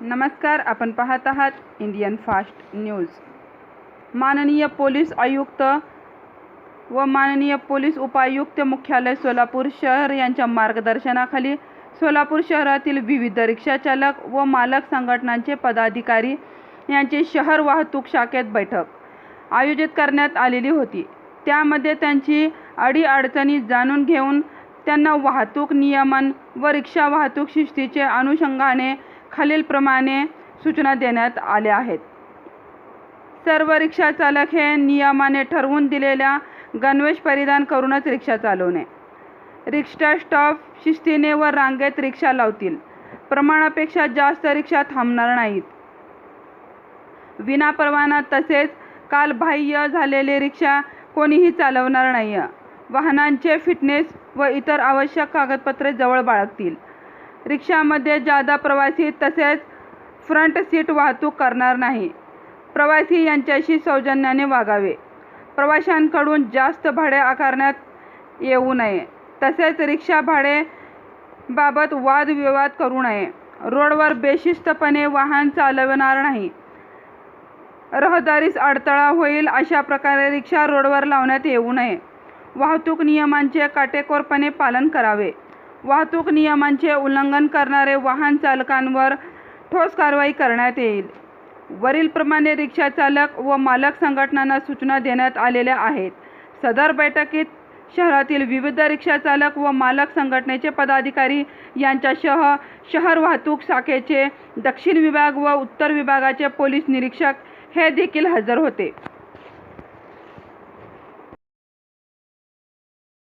नमस्कार आपण पाहत आहात इंडियन फास्ट न्यूज. माननीय पोलीस आयुक्त व माननीय पोलीस उपायुक्त मुख्यालय सोलापूर शहर यांच्या मार्गदर्शनाखाली सोलापूर शहरातील विविध रिक्षाचालक व मालक संघटनांचे पदाधिकारी यांची शहर वाहतूक शाखेत बैठक आयोजित करण्यात आलेली होती. त्यामध्ये त्यांची अडीअडचणी जाणून घेऊन त्यांना वाहतूक नियमन व रिक्षा वाहतूक शिस्तीचे अनुषंगाने खालीलप्रमाणे सूचना देण्यात आल्या आहेत. सर्व रिक्षा चालक हे नियमाने ठरवून दिलेल्या गणवेश परिधान करूनच रिक्षा चालवणे. रिक्षा स्टॉप शिस्तीने व रांगेत रिक्षा लावतील. प्रमाणापेक्षा जास्त रिक्षा थांबणार नाहीत. विनापरवाना तसेच कालबाह्य झालेले रिक्षा कोणीही चालवणार नाही वाहनांचे फिटनेस व इतर आवश्यक कागदपत्रे जवळ बाळगतील. रिक्षामध्ये जादा प्रवासी तसेच फ्रंट सीट वाहतूक करणार नाही. प्रवासी यांच्याशी सौजन्याने वागावे. प्रवाशांकडून जास्त भाडे आकारण्यात येऊ नये. तसेच रिक्षा भाडे बाबत वादविवाद करू नये. रोडवर बेशिस्तपणे वाहन चालवणार नाही. रहदारीस अडथळा होईल अशा प्रकारे रिक्षा रोडवर लावण्यात येऊ नये. वाहतूक नियमांचे काटेकोरपणे पालन करावे. वाहतूक नियमांचे उल्लंघन करणारे वाहन चालकांवर ठोस कारवाई करण्यात येईल. वरीलप्रमाणे रिक्षा चालक व मालक संघटनांना सूचना देण्यात आलेल्या आहेत. सदर बैठकीत शहरातील विविध रिक्षा चालक व मालक संघटनेचे पदाधिकारी यांच्यासह शहर वाहतूक शाखेचे दक्षिण विभाग व उत्तर विभागाचे पोलीस निरीक्षक हे देखील हजर होते.